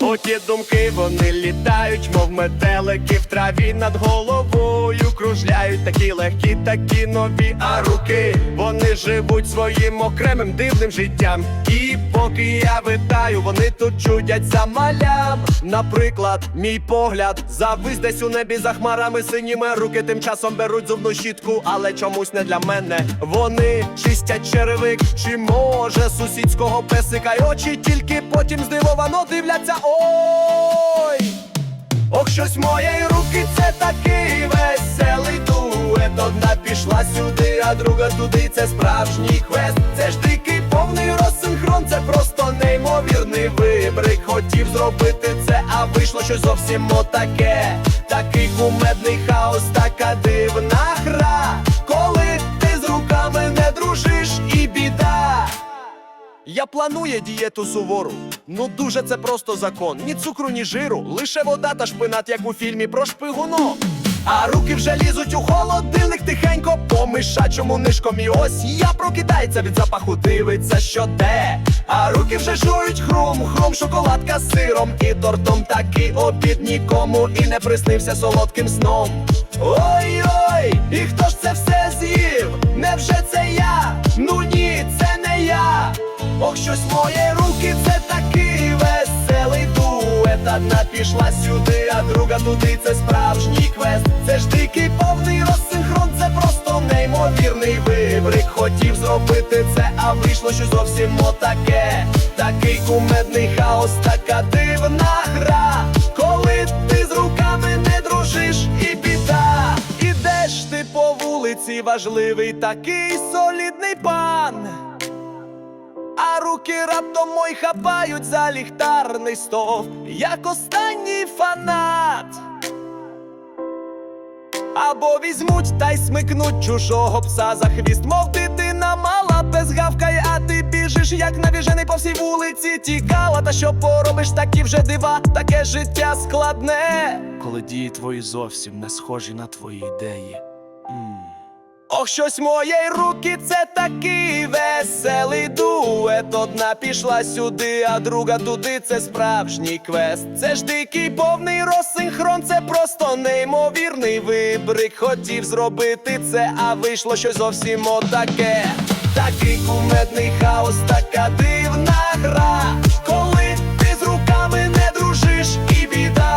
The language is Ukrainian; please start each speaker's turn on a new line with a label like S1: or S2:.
S1: Оті думки вони літають, мов метелики в траві над головою кружляють такі легкі, такі нові, а руки вони живуть своїм окремим дивним життям. І поки я витаю, вони тут чудять за малям. Наприклад, мій погляд завис десь у небі за хмарами синіми руки тим часом беруть зубну щітку, але чомусь не для мене. Вони чистять черевик, чи може сусідського песика, й очі тільки потім здивовано дивляться. Ой! Ох, щось моєї руки, це такий веселий дует Одна пішла сюди, а друга туди, це справжній квест Це ж вибрик Хотів зробити це, а вийшло щось зовсім отаке Такий кумедний хаос, така дивна гра Коли ти з руками не дружиш і біда я планую дієту сувору. Ну дуже це просто закон. Ні цукру, ні жиру, лише вода та шпинат, як у фільмі про шпигунок. А руки вже лізуть у холодильник тихенько по мишачому нишком. І ось я прокидається від запаху, дивиться, що де. А руки вже жують хрум, хрум, шоколадка з сиром і тортом. Такий обід нікому і не приснився солодким сном. Ой-ой, і хто ж це все з'їв? Невже це я? Ну ні, це не я. Ох, щось мої руки, Пішла сюди, а друга туди, це справжній квест. Це ж дикий повний розсинхрон, це просто неймовірний вибрик. Хотів зробити це, а вийшло що зовсім отаке. Такий кумедний хаос, така дивна гра. Коли ти з руками не дружиш і біда. Ідеш ти по вулиці, важливий такий солідний пан а руки раптом мої хапають за ліхтарний стовп, як останній фанат. Або візьмуть та й смикнуть чужого пса за хвіст, мов дитина мала без гавкає, а ти біжиш, як навіжений по всій вулиці тікала. Та що поробиш, такі вже дива, таке життя складне. Коли дії твої зовсім не схожі на твої ідеї. Ох, щось моєї руки, це дует. Одна пішла сюди, а друга туди, це справжній квест. Це ж дикий повний розсинхрон, це просто неймовірний вибрик. Хотів зробити це, а вийшло щось зовсім отаке. Такий кумедний хаос, така дивна гра. Коли ти з руками не дружиш і біда.